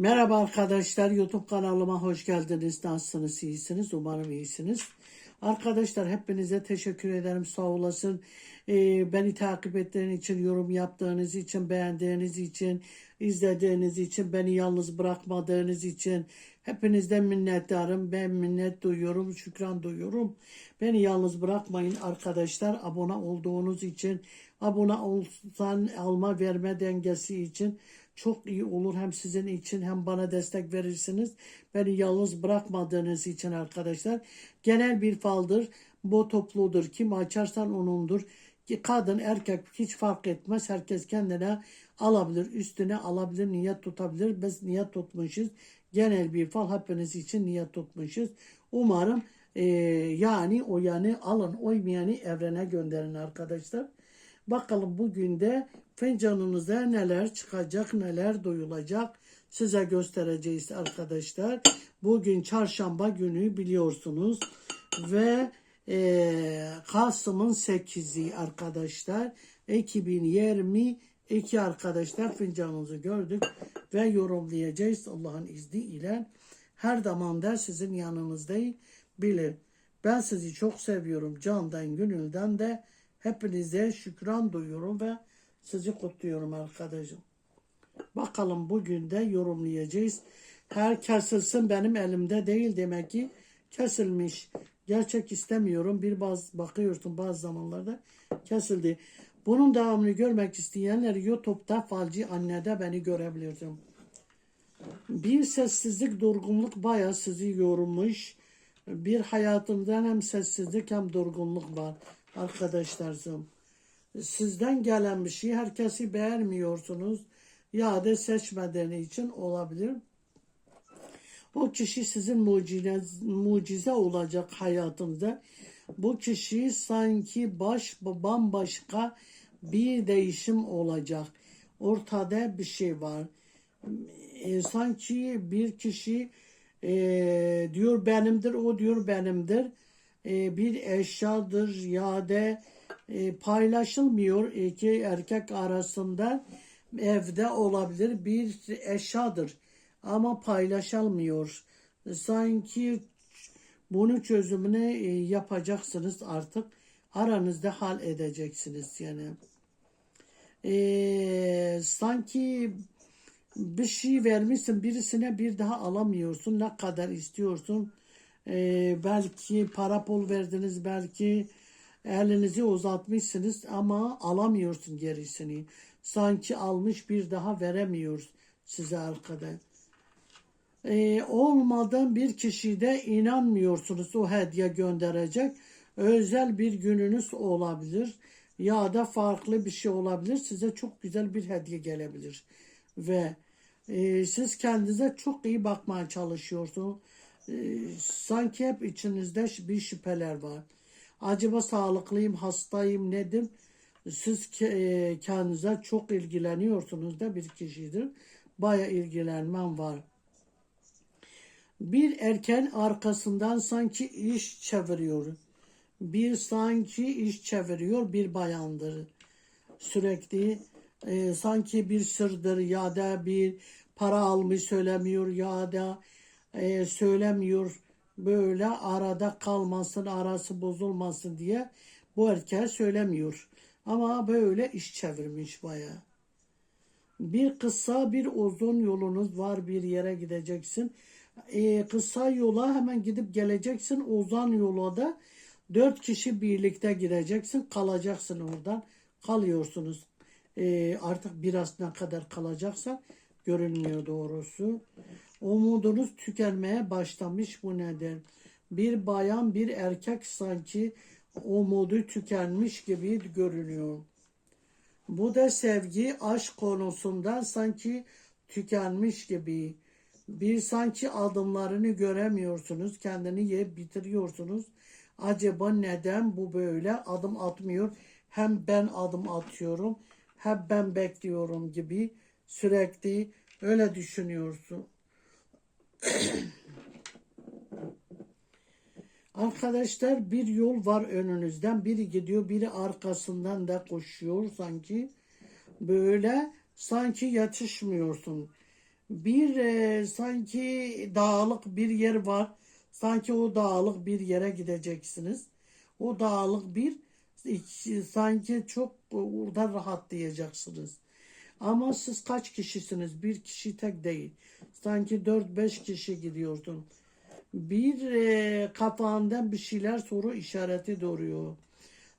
Merhaba arkadaşlar, YouTube kanalıma hoş geldiniz. Nasılsınız, iyisiniz? Umarım iyisiniz. Arkadaşlar hepinize teşekkür ederim, sağ olasın. Ee, beni takip ettiğiniz için, yorum yaptığınız için, beğendiğiniz için, izlediğiniz için, beni yalnız bırakmadığınız için hepinizden minnettarım. Ben minnet duyuyorum, şükran duyuyorum. Beni yalnız bırakmayın arkadaşlar. Abone olduğunuz için, abone olsan alma verme dengesi için çok iyi olur. Hem sizin için hem bana destek verirsiniz. Beni yalnız bırakmadığınız için arkadaşlar. Genel bir faldır. Bu topludur. Kim açarsan onundur. Kadın erkek hiç fark etmez. Herkes kendine alabilir. Üstüne alabilir. Niyet tutabilir. Biz niyet tutmuşuz. Genel bir fal hepiniz için niyet tutmuşuz. Umarım e, yani o yani alın oymayanı evrene gönderin arkadaşlar. Bakalım bugün de fincanınıza neler çıkacak, neler duyulacak size göstereceğiz arkadaşlar. Bugün çarşamba günü biliyorsunuz ve e, Kasım'ın 8'i arkadaşlar 2022 arkadaşlar fincanınızı gördük ve yorumlayacağız Allah'ın izniyle. Her zaman da sizin yanınızdayım bilin. Ben sizi çok seviyorum candan gönülden de hepinize şükran duyuyorum ve sizi kutluyorum arkadaşım. Bakalım bugün de yorumlayacağız. Her kesilsin benim elimde değil demek ki kesilmiş. Gerçek istemiyorum. Bir bazı bakıyorsun bazı zamanlarda kesildi. Bunun devamını görmek isteyenler YouTube'da Falcı Anne'de beni görebilirdim. Bir sessizlik, durgunluk bayağı sizi yormuş. Bir hayatımdan hem sessizlik hem durgunluk var arkadaşlarım. Sizden gelen bir şey herkesi beğenmiyorsunuz ya da seçmediğini için olabilir. O kişi sizin mucize, mucize olacak hayatınızda. Bu kişi sanki baş bambaşka bir değişim olacak. Ortada bir şey var. E, sanki bir kişi e, diyor benimdir, o diyor benimdir. E, bir eşyadır ya da e, paylaşılmıyor iki erkek arasında evde olabilir bir eşyadır ama paylaşılmıyor. Sanki bunun çözümünü e, yapacaksınız artık aranızda hal edeceksiniz yani. E, sanki bir şey vermişsin birisine bir daha alamıyorsun ne kadar istiyorsun e, belki para pul verdiniz belki elinizi uzatmışsınız ama alamıyorsun gerisini. Sanki almış bir daha veremiyor size arkada e, olmadan bir kişide inanmıyorsunuz o hediye gönderecek. Özel bir gününüz olabilir ya da farklı bir şey olabilir. Size çok güzel bir hediye gelebilir. Ve e, siz kendinize çok iyi bakmaya çalışıyorsunuz. E, sanki hep içinizde bir şüpheler var. Acaba sağlıklıyım, hastayım, nedim? Siz e, kendinize çok ilgileniyorsunuz da bir kişidir. Baya ilgilenmem var. Bir erken arkasından sanki iş çeviriyor. Bir sanki iş çeviriyor bir bayandır. Sürekli e, sanki bir sırdır ya da bir para almış söylemiyor ya da e, söylemiyor böyle arada kalmasın arası bozulmasın diye bu erkek söylemiyor. Ama böyle iş çevirmiş baya. Bir kısa bir uzun yolunuz var bir yere gideceksin. E, kısa yola hemen gidip geleceksin. Uzun yola da dört kişi birlikte gideceksin. Kalacaksın oradan. Kalıyorsunuz e, artık biraz ne kadar kalacaksa görünmüyor doğrusu. Umudunuz tükenmeye başlamış bu neden. Bir bayan bir erkek sanki umudu tükenmiş gibi görünüyor. Bu da sevgi aşk konusunda sanki tükenmiş gibi. Bir sanki adımlarını göremiyorsunuz. Kendini yiyip bitiriyorsunuz. Acaba neden bu böyle adım atmıyor? Hem ben adım atıyorum hep ben bekliyorum gibi sürekli öyle düşünüyorsun. Arkadaşlar bir yol var önünüzden. Biri gidiyor, biri arkasından da koşuyor sanki. Böyle sanki yetişmiyorsun. Bir e, sanki dağlık bir yer var. Sanki o dağlık bir yere gideceksiniz. O dağlık bir sanki çok orada rahatlayacaksınız. Ama siz kaç kişisiniz? Bir kişi tek değil. Sanki 4-5 kişi gidiyorsun. Bir e, kafandan bir şeyler soru işareti doğuruyor.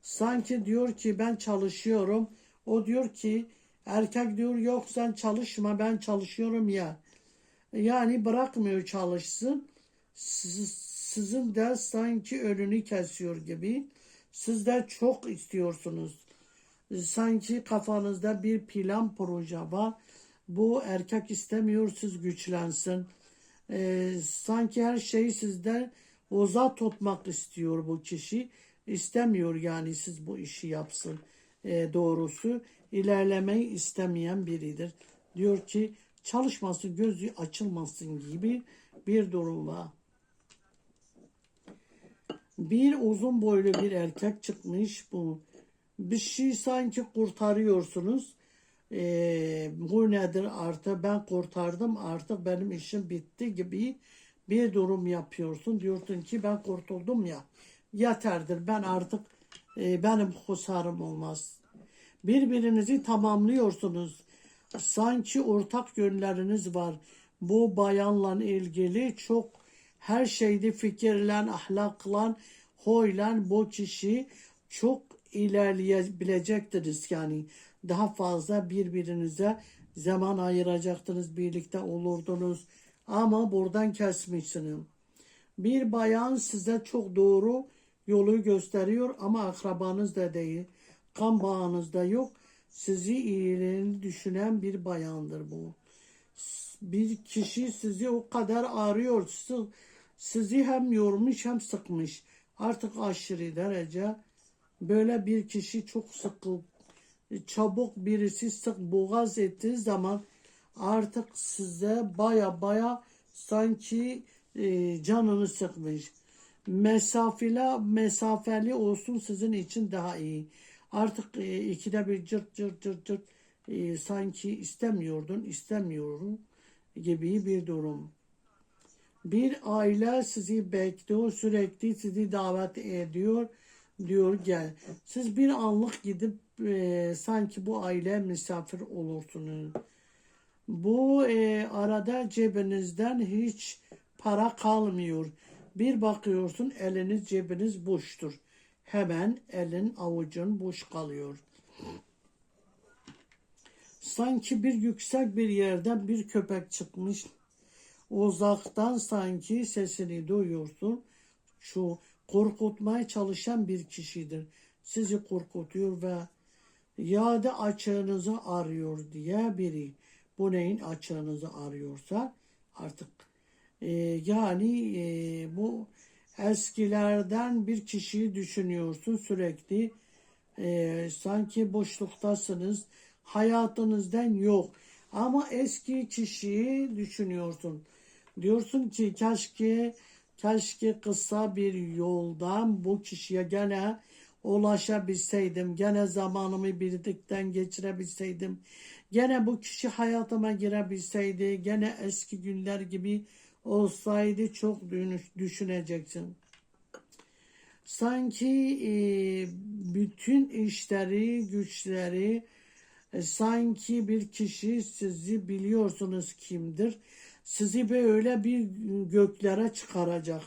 Sanki diyor ki ben çalışıyorum. O diyor ki erkek diyor yok sen çalışma ben çalışıyorum ya. Yani bırakmıyor çalışsın. Siz- sizin de sanki önünü kesiyor gibi. Siz de çok istiyorsunuz. Sanki kafanızda bir plan proje var. Bu erkek istemiyor siz güçlensin. Ee, sanki her şeyi sizden uzak tutmak istiyor bu kişi. İstemiyor yani siz bu işi yapsın. Ee, doğrusu ilerlemeyi istemeyen biridir. Diyor ki çalışmasın gözü açılmasın gibi bir durum var. Bir uzun boylu bir erkek çıkmış bu. Bir şey sanki kurtarıyorsunuz. Ee, bu nedir artık ben kurtardım artık benim işim bitti gibi bir durum yapıyorsun. Diyorsun ki ben kurtuldum ya yeterdir ben artık e, benim husarım olmaz. Birbirinizi tamamlıyorsunuz. Sanki ortak yönleriniz var. Bu bayanla ilgili çok her şeyde fikirle, ahlakla, huyla bu kişi çok ilerleyebilecektiniz yani. Daha fazla birbirinize zaman ayıracaktınız, birlikte olurdunuz. Ama buradan kesmişsiniz. Bir bayan size çok doğru yolu gösteriyor ama akrabanız da değil. Kan bağınız da yok. Sizi iyiliğini düşünen bir bayandır bu. Bir kişi sizi o kadar arıyor. Sizi, sizi hem yormuş hem sıkmış. Artık aşırı derece böyle bir kişi çok sıkıl çabuk birisi sık boğaz ettiği zaman artık size baya baya sanki e, canını sıkmış. Mesafeli, mesafeli olsun sizin için daha iyi. Artık e, ikide bir cırt cırt cırt cırt e, sanki istemiyordun, istemiyorum gibi bir durum. Bir aile sizi bekliyor, sürekli sizi davet ediyor, diyor gel. Siz bir anlık gidip e, sanki bu aile misafir olursunuz. Bu e, arada cebinizden hiç para kalmıyor. Bir bakıyorsun eliniz cebiniz boştur. Hemen elin avucun boş kalıyor. Sanki bir yüksek bir yerden bir köpek çıkmış. Uzaktan sanki sesini duyuyorsun. Şu korkutmaya çalışan bir kişidir. Sizi korkutuyor ve ya da açığınızı arıyor diye biri. Bu neyin açığınızı arıyorsa artık e, yani e, bu eskilerden bir kişiyi düşünüyorsun sürekli e, sanki boşluktasınız hayatınızdan yok ama eski kişiyi düşünüyorsun diyorsun ki keşke keşke kısa bir yoldan bu kişiye gene ulaşabilseydim gene zamanımı birlikten geçirebilseydim gene bu kişi hayatıma girebilseydi gene eski günler gibi olsaydı çok düşüneceksin. Sanki e, bütün işleri, güçleri e, sanki bir kişi sizi biliyorsunuz kimdir. Sizi böyle bir göklere çıkaracak.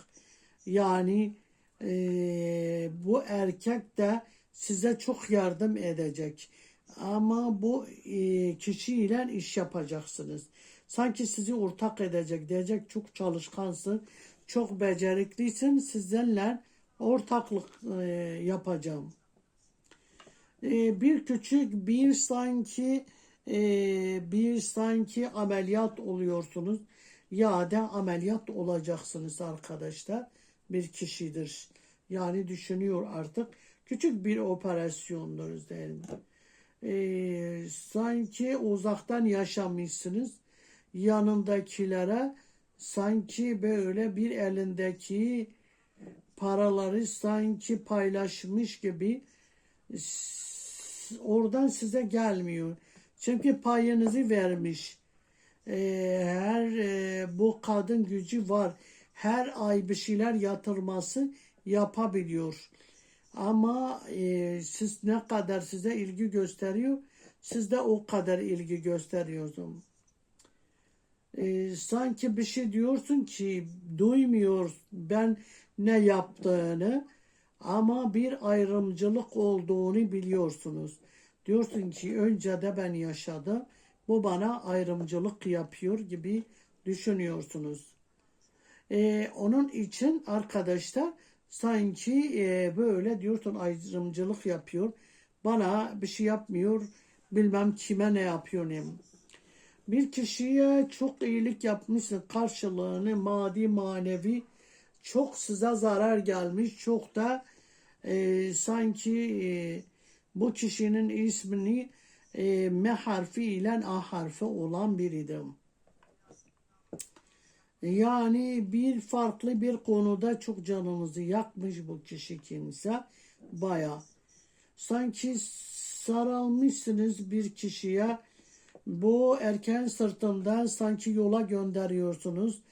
Yani e, bu erkek de size çok yardım edecek. Ama bu e, kişiyle iş yapacaksınız. Sanki sizi ortak edecek. Diyecek çok çalışkansın, çok beceriklisin. Sizinle ortaklık e, yapacağım. E, bir küçük bir sanki e, bir sanki ameliyat oluyorsunuz ya da ameliyat olacaksınız arkadaşlar bir kişidir. Yani düşünüyor artık küçük bir operasyondur üzerinde. E, sanki uzaktan yaşamışsınız yanındakilere sanki böyle bir elindeki paraları sanki paylaşmış gibi oradan size gelmiyor. Çünkü payınızı vermiş. Ee, o kadın gücü var. Her ay bir şeyler yatırması yapabiliyor. Ama e, siz ne kadar size ilgi gösteriyor, siz de o kadar ilgi gösteriyorsun. E, sanki bir şey diyorsun ki duymuyor ben ne yaptığını ama bir ayrımcılık olduğunu biliyorsunuz. Diyorsun ki önce de ben yaşadım. Bu bana ayrımcılık yapıyor gibi düşünüyorsunuz. E, onun için arkadaşlar sanki e, böyle diyorsun ayrımcılık yapıyor. Bana bir şey yapmıyor. Bilmem kime ne yapıyor. Bir kişiye çok iyilik yapmışsın karşılığını maddi manevi çok size zarar gelmiş çok da e, sanki e, bu kişinin ismini e, M harfi ile A harfi olan biridim. Yani bir farklı bir konuda çok canınızı yakmış bu kişi kimse baya. Sanki sarılmışsınız bir kişiye bu erken sırtından sanki yola gönderiyorsunuz.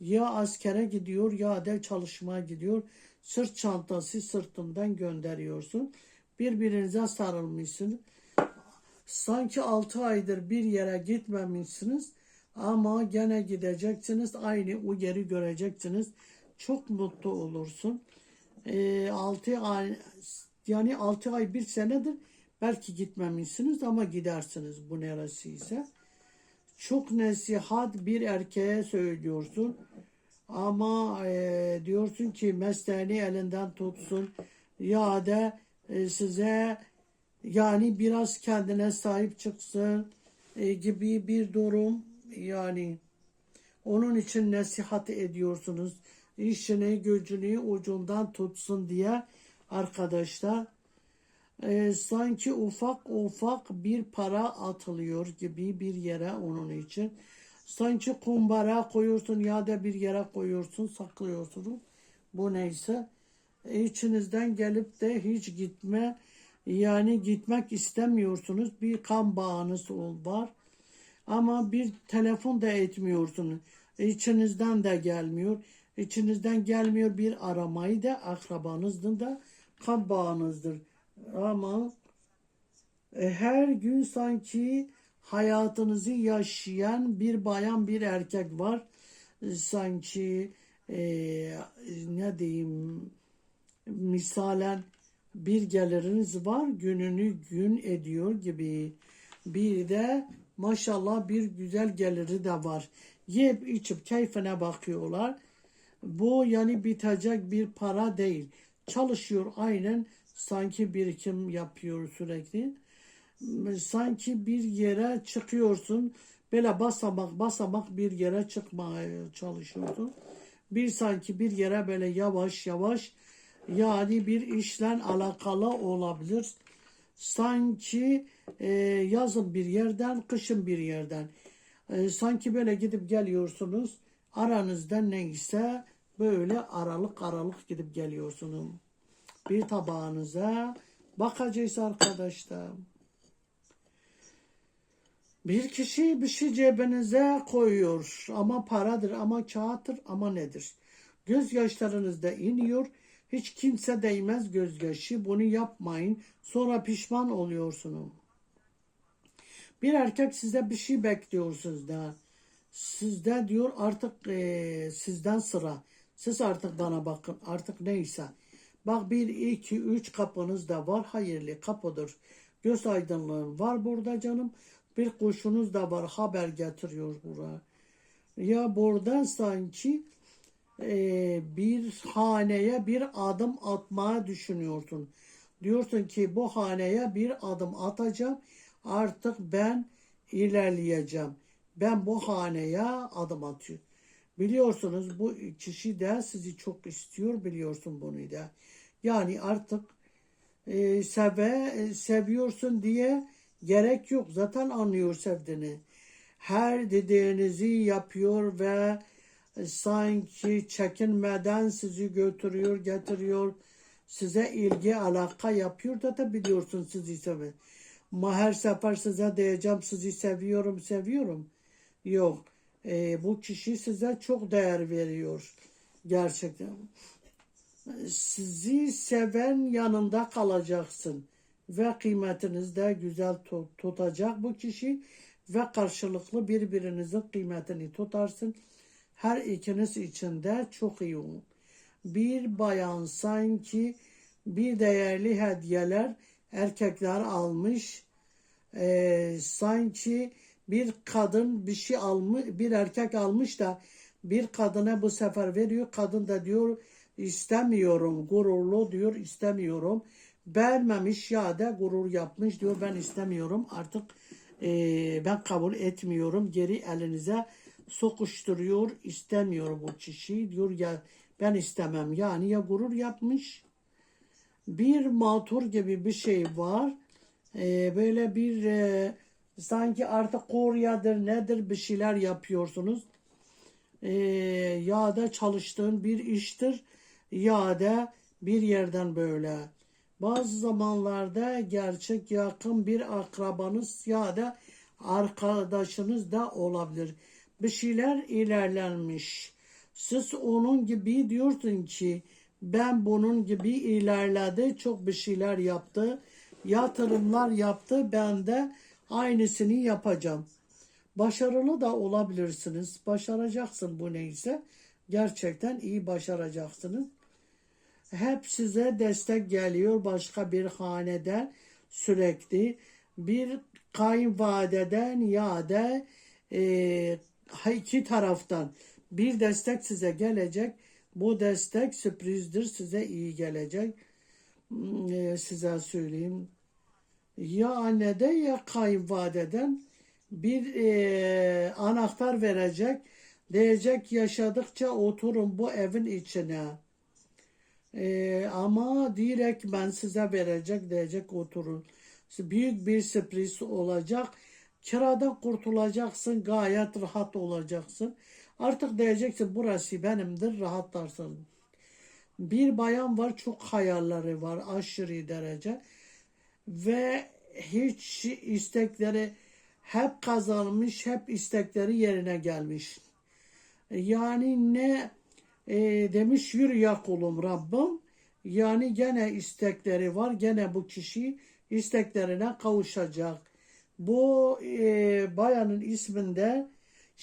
Ya askere gidiyor ya da çalışmaya gidiyor. Sırt çantası sırtından gönderiyorsun. Birbirinize sarılmışsınız. Sanki 6 aydır bir yere gitmemişsiniz ama gene gideceksiniz. Aynı o yeri göreceksiniz. Çok mutlu olursun. 6 ay yani 6 ay bir senedir belki gitmemişsiniz ama gidersiniz bu neresiyse. Çok nasihat bir erkeğe söylüyorsun. Ama e, diyorsun ki mesleğini elinden tutsun ya da e, size yani biraz kendine sahip çıksın e, gibi bir durum yani onun için nasihat ediyorsunuz. İşini gücünü ucundan tutsun diye arkadaşlar e, sanki ufak ufak bir para atılıyor gibi bir yere onun için. Sanki kumbara koyuyorsun ya da bir yere koyuyorsun saklıyorsun. Bu neyse içinizden gelip de hiç gitme yani gitmek istemiyorsunuz. Bir kan bağınız var. Ama bir telefon da etmiyorsunuz. İçinizden de gelmiyor. İçinizden gelmiyor bir aramayı da akrabanızdır da kan bağınızdır. Ama e, her gün sanki hayatınızı yaşayan bir bayan bir erkek var. Sanki e, ne diyeyim misalen bir geliriniz var gününü gün ediyor gibi. Bir de maşallah bir güzel geliri de var. Yiyip içip keyfine bakıyorlar. Bu yani bitecek bir para değil. Çalışıyor aynen sanki birikim yapıyor sürekli. Sanki bir yere çıkıyorsun. Böyle basamak basamak bir yere çıkmaya çalışıyorsun. Bir sanki bir yere böyle yavaş yavaş yani bir işle alakalı olabilir. Sanki e, yazın bir yerden, kışın bir yerden. E, sanki böyle gidip geliyorsunuz. Aranızda neyse böyle aralık aralık gidip geliyorsunuz. Bir tabağınıza bakacağız arkadaşlar. Bir kişi bir şey cebinize koyuyor ama paradır ama kağıttır ama nedir? Gözyaşlarınız da iniyor. Hiç kimse değmez gözyaşı. Bunu yapmayın. Sonra pişman oluyorsunuz. Bir erkek size bir şey bekliyorsunuz da. Sizde diyor artık e, sizden sıra. Siz artık bana bakın. Artık neyse. Bak bir, iki, üç kapınız da var. Hayırlı kapıdır. Göz aydınlığın var burada canım. Bir kuşunuz da var. Haber getiriyor buraya. Ya buradan sanki e, bir haneye bir adım atmaya düşünüyorsun. Diyorsun ki bu haneye bir adım atacağım. Artık ben ilerleyeceğim. Ben bu haneye adım atıyorum. Biliyorsunuz bu kişi de sizi çok istiyor biliyorsun bunu da. Yani artık e, seve, e, seviyorsun diye gerek yok. Zaten anlıyor sevdiğini. Her dediğinizi yapıyor ve sanki çekinmeden sizi götürüyor, getiriyor. Size ilgi, alaka yapıyor da da biliyorsun sizi seviyor. Ama her sefer size diyeceğim sizi seviyorum, seviyorum. Yok. e, bu kişi size çok değer veriyor. Gerçekten. Sizi seven yanında kalacaksın. Ve kıymetiniz de güzel tu- tutacak bu kişi. Ve karşılıklı birbirinizin kıymetini tutarsın. Her ikiniz için de çok iyi olur. Bir bayan sanki bir değerli hediyeler erkekler almış. Ee, sanki bir kadın bir şey almış, bir erkek almış da bir kadına bu sefer veriyor. Kadın da diyor istemiyorum, gururlu diyor istemiyorum. Beğenmemiş ya da gurur yapmış diyor ben istemiyorum artık eee, ben kabul etmiyorum. Geri elinize sokuşturuyor istemiyorum bu kişi diyor ya ben istemem yani ya gurur yapmış bir matur gibi bir şey var. Ee, böyle bir e, sanki artık kuryadır nedir bir şeyler yapıyorsunuz. Ee, ya da çalıştığın bir iştir ya da bir yerden böyle. Bazı zamanlarda gerçek yakın bir akrabanız ya da arkadaşınız da olabilir. Bir şeyler ilerlenmiş. Siz onun gibi diyorsun ki ben bunun gibi ilerledi, çok bir şeyler yaptı, yatırımlar yaptı, ben de aynısını yapacağım. Başarılı da olabilirsiniz. Başaracaksın bu neyse. Gerçekten iyi başaracaksınız. Hep size destek geliyor başka bir haneden sürekli. Bir kayınvalideden ya da e, iki taraftan bir destek size gelecek. Bu destek sürprizdir size iyi gelecek. Hmm, e, size söyleyeyim. Ya annede ya kayınvalideden bir e, anahtar verecek. Diyecek yaşadıkça oturun bu evin içine. E, ama direkt ben size verecek diyecek oturun. Büyük bir sürpriz olacak. Kiradan kurtulacaksın gayet rahat olacaksın. Artık diyeceksin burası benimdir rahatlarsın. Bir bayan var çok hayalleri var aşırı derece ve hiç istekleri hep kazanmış, hep istekleri yerine gelmiş. Yani ne e, demiş yürü ya kulum Rabbim. Yani gene istekleri var, gene bu kişi isteklerine kavuşacak. Bu e, bayanın isminde